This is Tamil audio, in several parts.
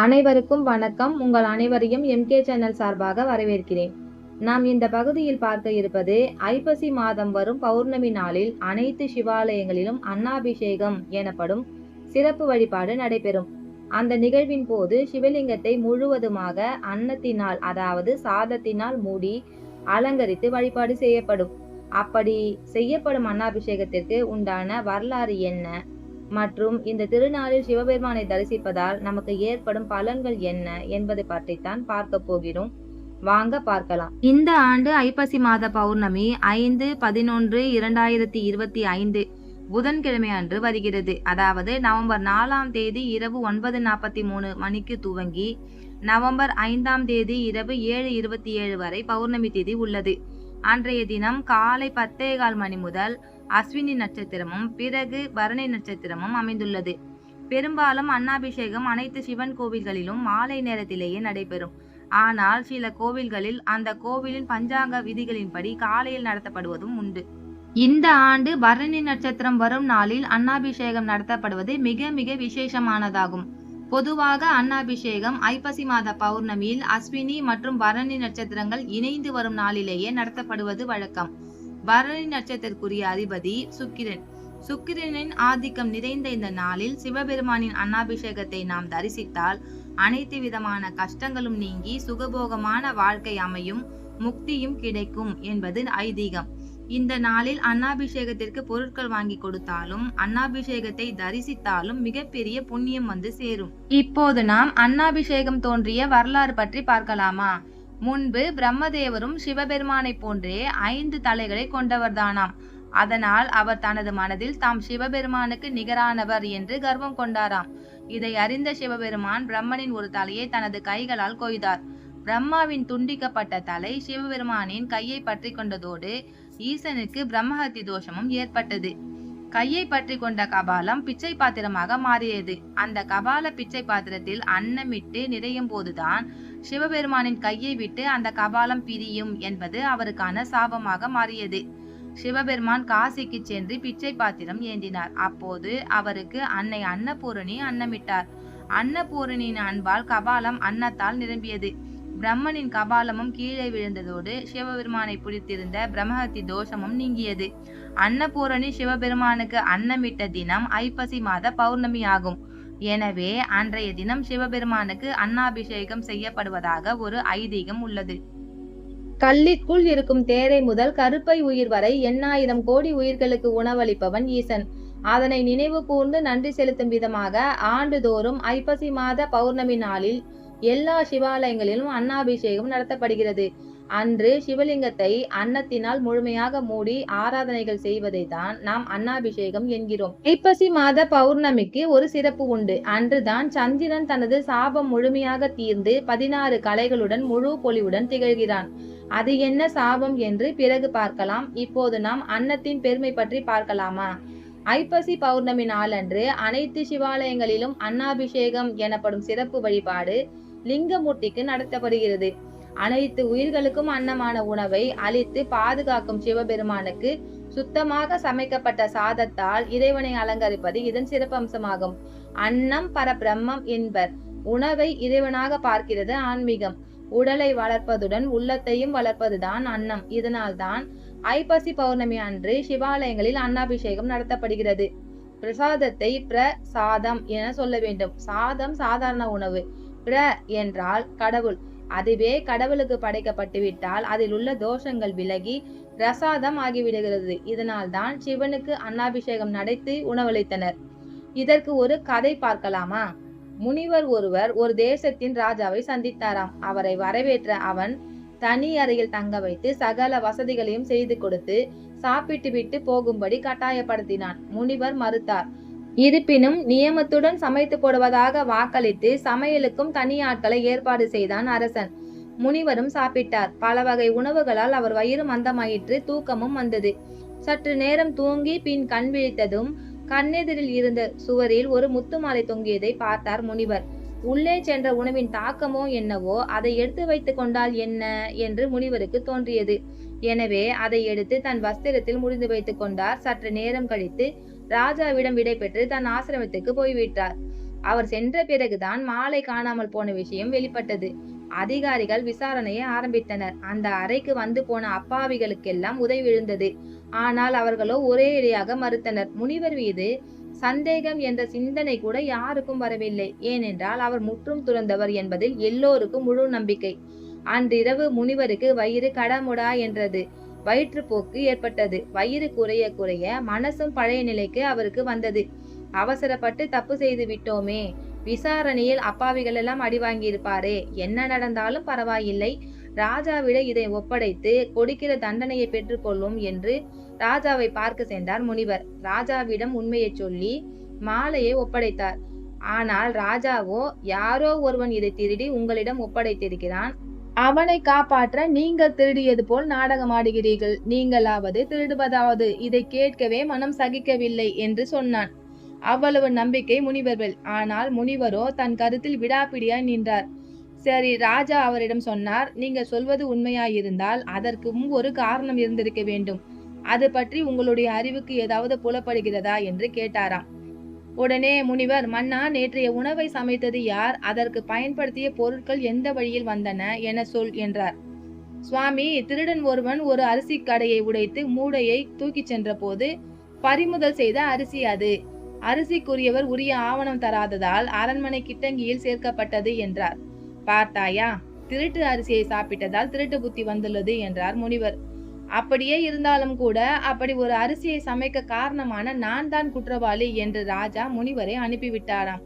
அனைவருக்கும் வணக்கம். உங்கள் அனைவரையும் எம்கே சேனல் சார்பாக வரவேற்கிறேன். நாம் இந்த பகுதியில் பார்க்க இருப்பது ஐப்பசி மாதம் வரும் பௌர்ணமி நாளில் அனைத்து சிவாலயங்களிலும் அன்னாபிஷேகம் எனப்படும் சிறப்பு வழிபாடு நடைபெறும். அந்த நிகழ்வின் போது சிவலிங்கத்தை முழுவதுமாக அன்னத்தினால் அதாவது சாதத்தினால் மூடி அலங்கரித்து வழிபாடு செய்யப்படும். அப்படி செய்யப்படும் அன்னாபிஷேகத்திற்கு உண்டான வரலாறு என்ன? மற்றும் இந்த திருநாளில் சிவபெருமானை தரிசிப்பதால் நமக்கு ஏற்படும் பலன்கள் என்ன என்பதை பற்றித்தான் பார்க்க போகிறோம். வாங்க பார்க்கலாம். இந்த ஆண்டு ஐப்பசி மாத பௌர்ணமி ஐந்து பதினொன்று இரண்டாயிரத்தி இருபத்தி ஐந்து புதன்கிழமை அன்று வருகிறது. அதாவது நவம்பர் நாலாம் தேதி இரவு ஒன்பது நாற்பத்தி மூணு மணிக்கு துவங்கி நவம்பர் ஐந்தாம் தேதி இரவு ஏழு இருபத்தி ஏழு வரை பௌர்ணமி தேதி உள்ளது. அன்றைய தினம் காலை பத்தே கால் மணி முதல் அஸ்வினி நட்சத்திரமும் பிறகு பரணி நட்சத்திரமும் அமைந்துள்ளது. பெரும்பாலும் அன்னாபிஷேகம் அனைத்து சிவன் கோவில்களிலும் மாலை நேரத்திலேயே நடைபெறும். ஆனால் சில கோவில்களில் அந்த கோவிலின் பஞ்சாங்க விதிகளின்படி காலையில் நடத்தப்படுவதும் உண்டு. இந்த ஆண்டு பரணி நட்சத்திரம் வரும் நாளில் அன்னாபிஷேகம் நடத்தப்படுவது மிக மிக விசேஷமானதாகும். பொதுவாக அன்னாபிஷேகம் ஐப்பசி மாத பௌர்ணமியில் அஸ்வினி மற்றும் பரணி நட்சத்திரங்கள் இணைந்து வரும் நாளிலேயே நடத்தப்படுவது வழக்கம். பரணி நட்சத்திரக்குரிய அதிபதி சுக்கிரன். சுக்கிரனின் ஆதிக்கம் நிறைந்த இந்த நாளில் சிவபெருமானின் அன்னாபிஷேகத்தை நாம் தரிசித்தால் அனைத்து விதமான கஷ்டங்களும் நீங்கி சுகபோகமான வாழ்க்கை அமையும் முக்தியும் கிடைக்கும் என்பது ஐதீகம். இந்த நாளில் அன்னாபிஷேகத்திற்கு பொருட்கள் வாங்கி கொடுத்தாலும் அன்னாபிஷேகத்தை தரிசித்தாலும் மிகப்பெரிய புண்ணியம் வந்து சேரும். இப்போது நாம் அன்னாபிஷேகம் தோன்றிய வரலாறு பற்றி பார்க்கலாமா? முன்பு பிரம்மதேவரும் சிவபெருமானை போன்றே ஐந்து தலைகளை கொண்டவர்தானாம். அதனால் அவர் தனது மனதில் தாம் சிவபெருமானுக்கு நிகரானவர் என்று கர்வம் கொண்டாராம். இதை அறிந்த சிவபெருமான் பிரம்மனின் ஒரு தலையை தனது கைகளால் கொய்தார். பிரம்மாவின் துண்டிக்கப்பட்ட தலை சிவபெருமானின் கையை பற்றி கொண்டதோடு ஈசனுக்கு பிரம்மஹத்தி தோஷமும் ஏற்பட்டது. கையை பற்றி கொண்ட கபாலம் பிச்சை பாத்திரமாக மாறியது. அந்த கபால பிச்சை பாத்திரத்தில் அன்னமிட்டு நிறையும் போதுதான் சிவபெருமானின் கையை விட்டு அந்த கபாலம் பிரியும் என்பது அவருக்கான சாபமாக மாறியது. சிவபெருமான் காசிக்கு சென்று பிச்சை பாத்திரம் ஏந்தினார். அப்போது அவருக்கு அன்னை அன்னபூரணி அன்னமிட்டார். அன்னபூரணியின் அன்பால் கபாலம் அன்னத்தால் நிரம்பியது. பிரம்மனின் கபாலமும் கீழே விழுந்ததோடு சிவபெருமானை பிடித்திருந்த பிரம்மஹத்தி தோஷமும் நீங்கியது. அன்னபூரணி சிவபெருமானுக்கு அன்னமிட்ட தினம் ஐப்பசி மாத பௌர்ணமி ஆகும். எனவே அன்றைய தினம் சிவபெருமானுக்கு அன்னாபிஷேகம் செய்யப்படுவதாக ஒரு ஐதீகம் உள்ளது. கல்லிற்குள் இருக்கும் தேரை முதல் கருப்பை உயிர் வரை எண்ணாயிரம் கோடி உயிர்களுக்கு உணவளிப்பவன் ஈசன். அதனை நினைவு கூர்ந்து நன்றி செலுத்தும் விதமாக ஆண்டுதோறும் ஐப்பசி மாத பௌர்ணமி நாளில் எல்லா சிவாலயங்களிலும் அன்னாபிஷேகம் நடத்தப்படுகிறது. அன்று சிவலிங்கத்தை அன்னத்தினால் முழுமையாக மூடி ஆராதனைகள் செய்வதை தான் நாம் அன்னாபிஷேகம் என்கிறோம். ஐப்பசி மாத பௌர்ணமிக்கு ஒரு சிறப்பு உண்டு. அன்றுதான் சந்திரன் தனது சாபம் முழுமையாக தீர்ந்து பதினாறு கலைகளுடன் முழு பொலிவுடன் திகழ்கிறான். அது என்ன சாபம் என்று பிறகு பார்க்கலாம். இப்போது நாம் அன்னத்தின் பெருமை பற்றி பார்க்கலாமா? ஐப்பசி பௌர்ணமி நாளன்று அனைத்து சிவாலயங்களிலும் அன்னாபிஷேகம் எனப்படும் சிறப்பு வழிபாடு லிங்கமூர்த்திக்கு நடத்தப்படுகிறது. அனைத்து உயிர்களுக்கும் அன்னமான உணவை அளித்து பாதுகாக்கும் சிவபெருமானுக்கு சுத்தமாக சமைக்கப்பட்ட சாதத்தால் இறைவனை அலங்கரிப்பது இதன் சிறப்பம்சமாகும். அன்னம் பரபிரம்மம் என்பர். உணவை இறைவனாக பார்க்கிறது ஆன்மீகம். உடலை வளர்ப்பதுடன் உள்ளத்தையும் வளர்ப்பதுதான் அன்னம். இதனால்தான் ஐப்பசி பௌர்ணமி அன்று சிவாலயங்களில் அன்னாபிஷேகம் நடத்தப்படுகிறது. பிரசாதத்தை பிரசாதம் என சொல்ல வேண்டும். சாதம் சாதாரண உணவு. ர என்றால் கடவுள். அதுவே கடவுளுக்கு படைக்கப்பட்டு விட்டால் அதில் உள்ள தோஷங்கள் விலகி பிரசாதம் ஆகிவிடுகிறது. இதனால் தான் சிவனுக்கு அன்னாபிஷேகம் நடத்தி உணவளித்தனர். இதற்கு ஒரு கதை பார்க்கலாமா? முனிவர் ஒருவர் ஒரு தேசத்தின் ராஜாவை சந்தித்தாராம். அவரை வரவேற்ற அவன் தனி அறையில் தங்க வைத்து சகல வசதிகளையும் செய்து கொடுத்து சாப்பிட்டு விட்டு போகும்படி கட்டாயப்படுத்தினான். முனிவர் மறுத்தார் இருப்பினும் நியமத்துடன் சமைத்து போடுவதாக வாக்களித்து சமையலுக்கும் தனி ஆட்களை ஏற்பாடு செய்தான் அரசன். முனிவரும் சாப்பிட்டார். பல வகை உணவுகளால் அவர் வயிறு மந்தமாயிற்று தூக்கமும் வந்தது. சற்று நேரம் தூங்கி பின் கண் விழித்ததும் கண்ணெதிரில் இருந்த சுவரில் ஒரு முத்துமாலை தொங்கியதை பார்த்தார் முனிவர். உள்ளே சென்ற உணவின் தாக்கமோ என்னவோ அதை எடுத்து வைத்துக் கொண்டால் என்ன என்று முனிவருக்கு தோன்றியது. எனவே அதை எடுத்து தன் வஸ்திரத்தில் முடிந்து வைத்துக் கொண்டார். சற்று நேரம் கழித்து ராஜாவிடம் விடைபெற்று தன் ஆசிரமத்துக்கு போய்விட்டார். அவர் சென்ற பிறகுதான் மாலை காணாமல் போன விஷயம் வெளிப்பட்டது. அதிகாரிகள் விசாரணையை ஆரம்பித்தனர். அந்த அறைக்கு வந்து போன அப்பாவிகளுக்கெல்லாம் உதவி விழுந்தது. ஆனால் அவர்களோ ஒரே இடையாக மறுத்தனர். முனிவர் மீது சந்தேகம் என்ற சிந்தனை கூட யாருக்கும் வரவில்லை. ஏனென்றால் அவர் முற்றும் துறந்தவர் என்பதில் எல்லோருக்கும் முழு நம்பிக்கை. அன்றிரவு முனிவருக்கு வயிறு கடமுடா என்றது. வயிற்றுப்போக்கு ஏற்பட்டது. வயிறு குறைய குறைய மனசும் பழைய நிலைக்கு அவருக்கு வந்தது. அவசரப்பட்டு தப்பு செய்து விட்டோமே. விசாரணையில் அப்பாவிகள் எல்லாம் அடி வாங்கியிருப்பாரே என்ன நடந்தாலும் பரவாயில்லை. ராஜாவிட இதை ஒப்படைத்து கொடுக்கிற தண்டனையை பெற்றுக்கொள்ளும் என்று ராஜாவை பார்க்க சென்றார் முனிவர். ராஜாவிடம் உண்மையை சொல்லி மாலையை ஒப்படைத்தார். ஆனால் ராஜாவோ யாரோ ஒருவன் இதை திருடி உங்களிடம் ஒப்படைத்திருக்கிறான். அவனை காப்பாற்ற நீங்கள் திருடியது போல் நாடகமாடுகிறீர்கள் நீங்களாவது திருடுவதாவது. இதை கேட்கவே மனம் சகிக்கவில்லை என்று சொன்னான். அவ்வளவு நம்பிக்கை முனிவர்கள். ஆனால் முனிவரோ தன் கருத்தில் விடாப்பிடியாய் நின்றார். சரி ராஜா அவரிடம் சொன்னார் நீங்கள் சொல்வது உண்மையாயிருந்தால் அதற்கும் ஒரு காரணம் இருந்திருக்க வேண்டும். அது பற்றி உங்களுடைய அறிவுக்கு ஏதாவது புலப்படுகிறதா? என்று கேட்டாராம். உடனே முனிவர் மன்னா நேற்றைய உணவை சமைத்தது யார்? அதற்கு பயன்படுத்திய பொருட்கள் எந்த வழியில் வந்தன? என சொல் என்றார். சுவாமி திருடன் ஒருவன் ஒரு அரிசி கடையை உடைத்து மூடையை தூக்கிச் சென்ற போது பறிமுதல் செய்த அரிசி அது. அரிசிக்குரியவர் உரிய ஆவணம் தராததால் அரண்மனை கிட்டங்கியில் சேர்க்கப்பட்டது என்றார். பார்த்தாயா திருட்டு அரிசியை சாப்பிட்டதால் திருட்டு புத்தி வந்துள்ளது என்றார் முனிவர். அப்படியே இருந்தாலும் கூட அப்படி ஒரு அரிசியை சமைக்க காரணமான நான் தான் குற்றவாளி என்று ராஜா முனிவரை அனுப்பிவிட்டாராம்.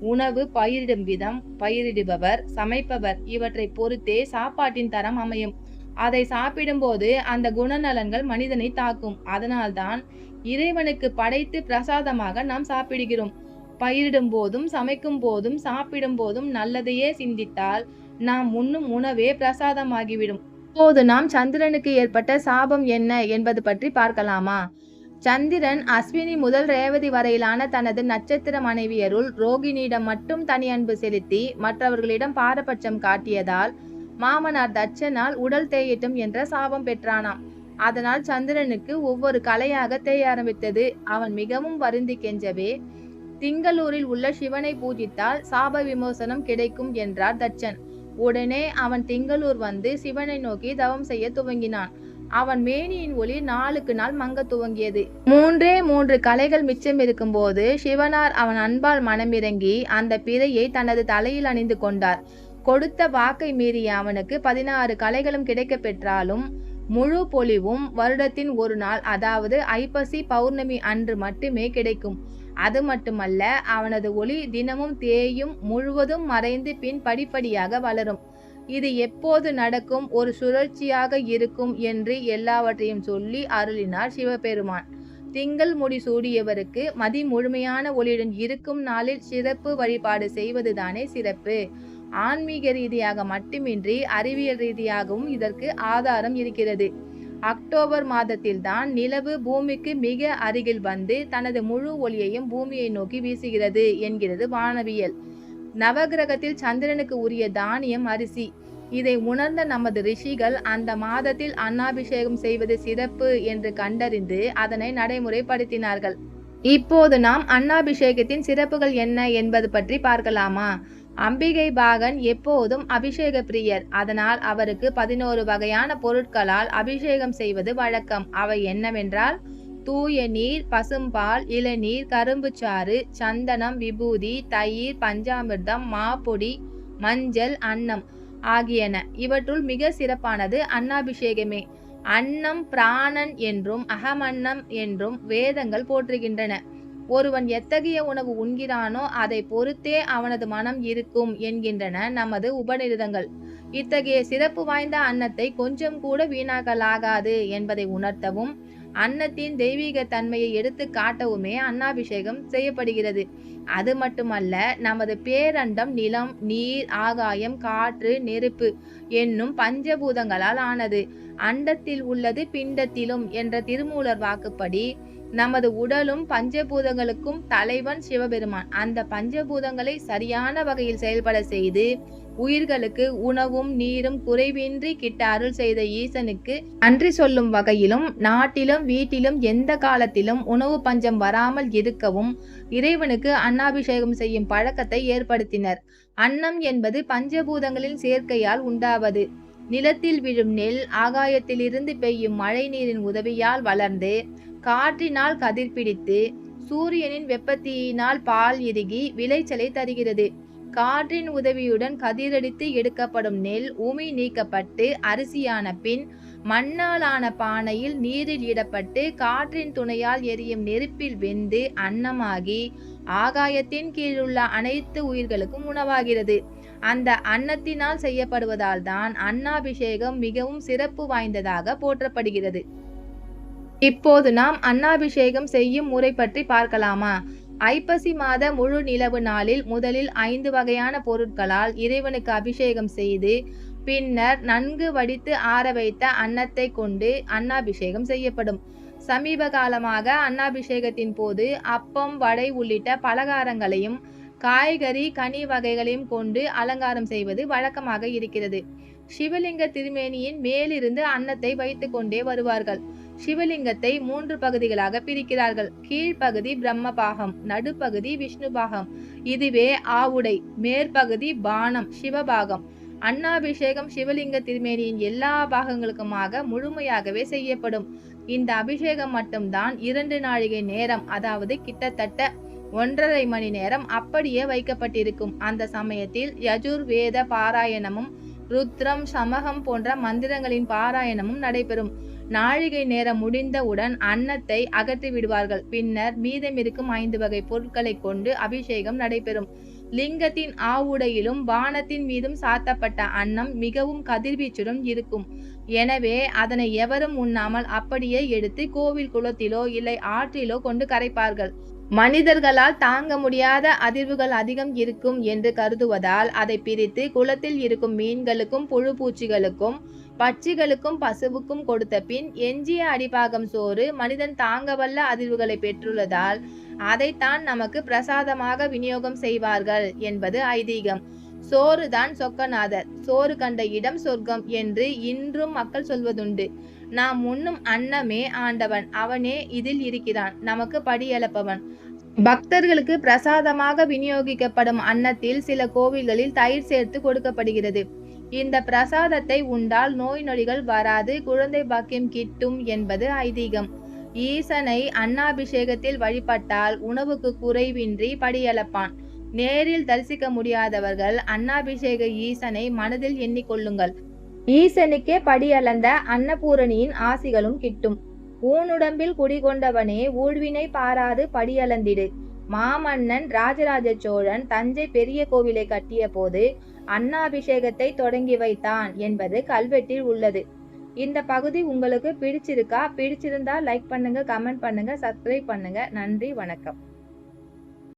உணவு பயிரிடும் விதம் பயிரிடுபவர் சமைப்பவர் இவற்றை பொறுத்தே சாப்பாட்டின் தரம் அமையும். அதை சாப்பிடும்போது அந்த குணநலன்கள் மனிதனை தாக்கும். அதனால்தான் இறைவனுக்கு படைத்து பிரசாதமாக நாம் சாப்பிடுகிறோம். பயிரிடும் போதும் சமைக்கும் போதும் சாப்பிடும் போதும் நல்லதையே சிந்தித்தால் நாம் உண்ணும் உணவே பிரசாதமாகிவிடும். இப்போது நாம் சந்திரனுக்கு ஏற்பட்ட சாபம் என்ன என்பது பற்றி பார்க்கலாமா? சந்திரன் அஸ்வினி முதல் ரேவதி வரையிலான தனது நட்சத்திர மனைவியருள் ரோகிணியிடம் மட்டும் தனி அன்பு செலுத்தி மற்றவர்களிடம் பாரபட்சம் காட்டியதால் மாமனார் தட்சனால் உடல் தேயட்டும் என்ற சாபம் பெற்றானாம். அதனால் சந்திரனுக்கு ஒவ்வொரு கலையாக தேய ஆரம்பித்தது. அவன் மிகவும் வருந்தி கெஞ்சவே திங்களூரில் உள்ள சிவனை பூஜித்தால் சாப விமோசனம் கிடைக்கும் என்றார் தட்சன் உடனே அவன் திங்களூர் வந்து சிவனை நோக்கி தவம் செய்ய துவங்கினான். அவன் மேனியின் ஒளி நாளுக்கு நாள் மங்க துவங்கியது. மூன்றே மூன்று கலைகள் மிச்சம் இருக்கும்போது சிவனார் அவன் அன்பால் மனமிறங்கி அந்த பிறையை தனது தலையில் அணிந்து கொண்டார். கொடுத்த வாக்கை மீறிய அவனுக்கு பதினாறு கலைகளும் கிடைக்க பெற்றாலும் முழு பொலிவும் வருடத்தின் ஒரு நாள் அதாவது ஐப்பசி பௌர்ணமி அன்று மட்டுமே கிடைக்கும். அது மட்டுமல்ல அவனது ஒளி தினமும் தேயும் முழுவதும் மறைந்து பின் படிப்படியாக வளரும். இது எப்போது நடக்கும் ஒரு சுழற்சியாக இருக்கும் என்று எல்லாவற்றையும் சொல்லி அருளினார் சிவபெருமான். திங்கள் முடி சூடியவருக்கு மதி முழுமையான ஒளியுடன் இருக்கும் நாளில் சிறப்பு வழிபாடு செய்வதுதானே சிறப்பு. ஆன்மீக ரீதியாக மட்டுமின்றி அறிவியல் ரீதியாகவும் இதற்கு ஆதாரம் இருக்கிறது. அக்டோபர் மாதத்தில்தான் நிலவு பூமிக்கு மிக அருகில் வந்து தனது முழு ஒளியையும் பூமியை நோக்கி வீசுகிறது என்கிறது வானவியல். நவகிரகத்தில் சந்திரனுக்கு உரிய தானியம் அரிசி. இதை உணர்ந்த நமது ரிஷிகள் அந்த மாதத்தில் அன்னாபிஷேகம் செய்வது சிறப்பு என்று கண்டறிந்து அதனை நடைமுறைப்படுத்தினார்கள். இப்போது நாம் அன்னாபிஷேகத்தின் சிறப்புகள் என்ன என்பது பற்றி பார்க்கலாமா? அம்பிகை பாகன் எப்போதும் அபிஷேக பிரியர் அதனால் அவருக்கு பதினோரு வகையான பொருட்களால் அபிஷேகம் செய்வது வழக்கம். அவை என்னவென்றால் தூய நீர் பசும்பால் இளநீர் கரும்புச்சாறு சந்தனம் விபூதி தயிர் பஞ்சாமிர்தம் மாப்பொடி மஞ்சள் அன்னம் ஆகியன. இவற்றுள் மிக சிறப்பானது அன்னாபிஷேகமே. அன்னம் பிராணன் என்றும் அகமன்னம் என்றும் வேதங்கள் போற்றுகின்றன. ஒருவன் எத்தகைய உணவு உண்கிறானோ அதை பொறுத்தே அவனது மனம் இருக்கும் என்கின்றன நமது உபநிடதங்கள். இத்தகைய சிறப்பு வாய்ந்த அன்னத்தை கொஞ்சம் கூட வீணாக்கலாகாது என்பதை உணர்த்தவும் அன்னத்தின் தெய்வீக தன்மையை எடுத்து காட்டவுமே அன்னாபிஷேகம் செய்யப்படுகிறது. அது மட்டுமல்ல நமது பேரண்டம் நிலம் நீர் ஆகாயம் காற்று நெருப்பு என்னும் பஞ்சபூதங்களால் ஆனது. அண்டத்தில் உள்ளது பிண்டத்திலும் என்ற திருமூலர் வாக்குப்படி நமது உடலும் பஞ்சபூதங்களுக்கும் தலைவன் சிவபெருமான். அந்த பஞ்சபூதங்களை சரியான வகையில் செயல்பட செய்து உயிர்களுக்கு உணவும் நீரும் குறைவின்றி கிட்ட அருள் செய்த ஈசனுக்கு நன்றி சொல்லும் வகையிலும் நாட்டிலும் வீட்டிலும் எந்த காலத்திலும் உணவு பஞ்சம் வராமல் இருக்கவும் இறைவனுக்கு அன்னாபிஷேகம் செய்யும் பழக்கத்தை ஏற்படுத்தினர். அன்னம் என்பது பஞ்சபூதங்களின் சேர்க்கையால் உண்டாவது. நிலத்தில் விழும் நெல் ஆகாயத்திலிருந்து பெய்யும் மழை நீரின் உதவியால் வளர்ந்து காற்றினால் கதிர் பிடித்து சூரியனின் வெப்பத்தியினால் பால் இறுகி விளைச்சலை தருகிறது. காற்றின் உதவியுடன் கதிரடித்து எடுக்கப்படும் நெல் உமி நீக்கப்பட்டு அரிசியான பின் மண்ணாலான பானையில் நீரில் இடப்பட்டு காற்றின் துணையால் எரியும் நெருப்பில் வெந்து அன்னமாகி ஆகாயத்தின் கீழுள்ள அனைத்து உயிர்களுக்கும் உணவாகிறது. அந்த அன்னத்தினால் செய்யப்படுவதால் தான் அன்னாபிஷேகம் மிகவும் சிறப்பு வாய்ந்ததாக போற்றப்படுகிறது. இப்போது நாம் அன்னாபிஷேகம் செய்யும் முறை பற்றி பார்க்கலாமா? ஐப்பசி மாத முழு நிலவு நாளில் முதலில் ஐந்து வகையான பொருட்களால் இறைவனுக்கு அபிஷேகம் செய்து பின்னர் நன்கு வடித்து ஆற வைத்த அன்னத்தை கொண்டு அன்னாபிஷேகம் செய்யப்படும். சமீப காலமாக அன்னாபிஷேகத்தின் போது அப்பம் வடை உள்ளிட்ட பலகாரங்களையும் காய்கறி கனி வகைகளையும் கொண்டு அலங்காரம் செய்வது வழக்கமாக இருக்கிறது. சிவலிங்க திருமேனியின் மேலிருந்து அன்னத்தை வைத்து கொண்டே வருவார்கள். சிவலிங்கத்தை மூன்று பகுதிகளாக பிரிக்கிறார்கள். கீழ்ப்பகுதி பிரம்ம பாகம் நடுப்பகுதி விஷ்ணு பாகம் இதுவே ஆவுடை மேற்பகுதி பானம் சிவபாகம். அன்னாபிஷேகம் சிவலிங்க திருமேனியின் எல்லா பாகங்களுக்குமாக முழுமையாகவே செய்யப்படும். இந்த அபிஷேகம் மட்டும்தான் இரண்டு நாழிகை நேரம் அதாவது கிட்டத்தட்ட ஒன்றரை மணி நேரம் அப்படியே வைக்கப்பட்டிருக்கும். அந்த சமயத்தில் யஜுர் வேத பாராயணமும் ருத்ரம் சமகம் போன்ற மந்திரங்களின் பாராயணமும் நடைபெறும். நாழிகை நேரம் முடிந்தவுடன் அன்னத்தை அகற்றி விடுவார்கள். பின்னர் மீதமிருக்கும் ஐந்து வகை பொருட்களை கொண்டு அபிஷேகம் நடைபெறும். லிங்கத்தின் ஆவுடையிலும் வானத்தின் மீதும் சாத்தப்பட்ட அன்னம் மிகவும் கதிர்வீச்சுடன் இருக்கும். எனவே அதனை எவரும் உண்ணாமல் அப்படியே எடுத்து கோவில் குளத்திலோ இல்லை ஆற்றிலோ கொண்டு கரைப்பார்கள். மனிதர்களால் தாங்க முடியாத அதிர்வுகள் அதிகம் இருக்கும் என்று கருதுவதால் அதை பிரித்து குளத்தில் இருக்கும் மீன்களுக்கும் புழு பூச்சிகளுக்கும் பட்சிகளுக்கும் பசுவுக்கும் கொடுத்த பின் எஞ்சிய அடிபாகம் சோறு மனிதன் தாங்கவல்ல அதிர்வுகளை பெற்றுள்ளதால் அதைத்தான் நமக்கு பிரசாதமாக விநியோகம் செய்வார்கள் என்பது ஐதீகம். சோறுதான் சொக்கநாதர். சோறு கண்ட இடம் சொர்க்கம் என்று இன்றும் மக்கள் சொல்வதுண்டு. நாம் உண்ணும் அன்னமே ஆண்டவன். அவனே இதில் இருக்கிறான். நமக்கு படியளப்பவன் பக்தர்களுக்கு பிரசாதமாக விநியோகிக்கப்படும் அன்னத்தில் சில கோவில்களில் தயிர் சேர்த்து கொடுக்கப்படுகிறது. இந்த பிரசாதத்தை உண்டால் நோய் நொடிகள் வராது குழந்தை பாக்கியம் கிட்டும் என்பது ஐதீகம். ஈசனை அன்னாபிஷேகத்தில் வழிபட்டால் உணவுக்கு குறைவின்றி படியளப்பான். நேரில் தரிசிக்க முடியாதவர்கள் அன்னாபிஷேக ஈசனை மனதில் எண்ணிக்கொள்ளுங்கள். ஈசனுக்கே படியளந்த அன்னபூரணியின் ஆசிகளும் கிட்டும். ஊனுடம்பில் குடிகொண்டவனே ஊழ்வினை பாராது படியளந்திடு. மாமன்னன் ராஜராஜ சோழன் தஞ்சை பெரிய கோவிலை கட்டிய போது அன்னாபிஷேகத்தை தொடங்கி வைத்தான் என்பது கல்வெட்டில் உள்ளது. இந்த பகுதி உங்களுக்கு பிடிச்சிருக்கா? பிடிச்சிருந்தா லைக் பண்ணுங்க கமெண்ட் பண்ணுங்க சப்ஸ்கிரைப் பண்ணுங்க. நன்றி வணக்கம்.